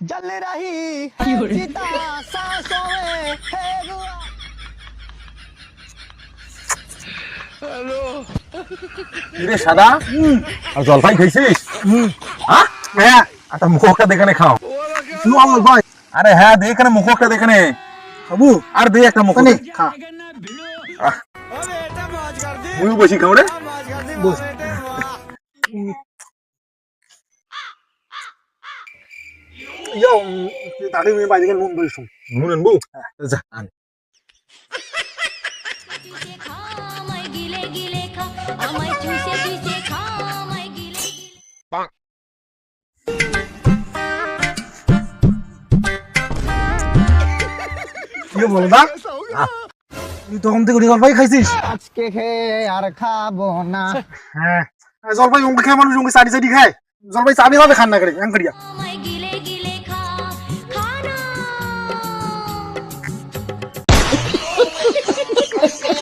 जल रही है चिता सांसों में है दुआ রে সাদা আর জলপাই খাইছিস হ্যাঁ হ্যাঁ একটা মুখটা দেখানে খাও नु अमल भाई আরে হ্যাঁ দে এখানে মুখটা দেখানে খাবো আর দে একটা মুখ কনে খা মুই বসি খাও রে বস খা আমায় গিলে গিলে খা আমায় চুষে চুষে খা আমায় গিলে গিলে কি বলো দা তুই তখন থেকে জলপাই খাইছিস আজকে খেয়ে আর খাব না হ্যাঁ জলপাই অঙ্ক খেয়ে মানুষ অঙ্ক চাটি চাটি খায় জলপাই চাটি ভাবে খান না করে গিলে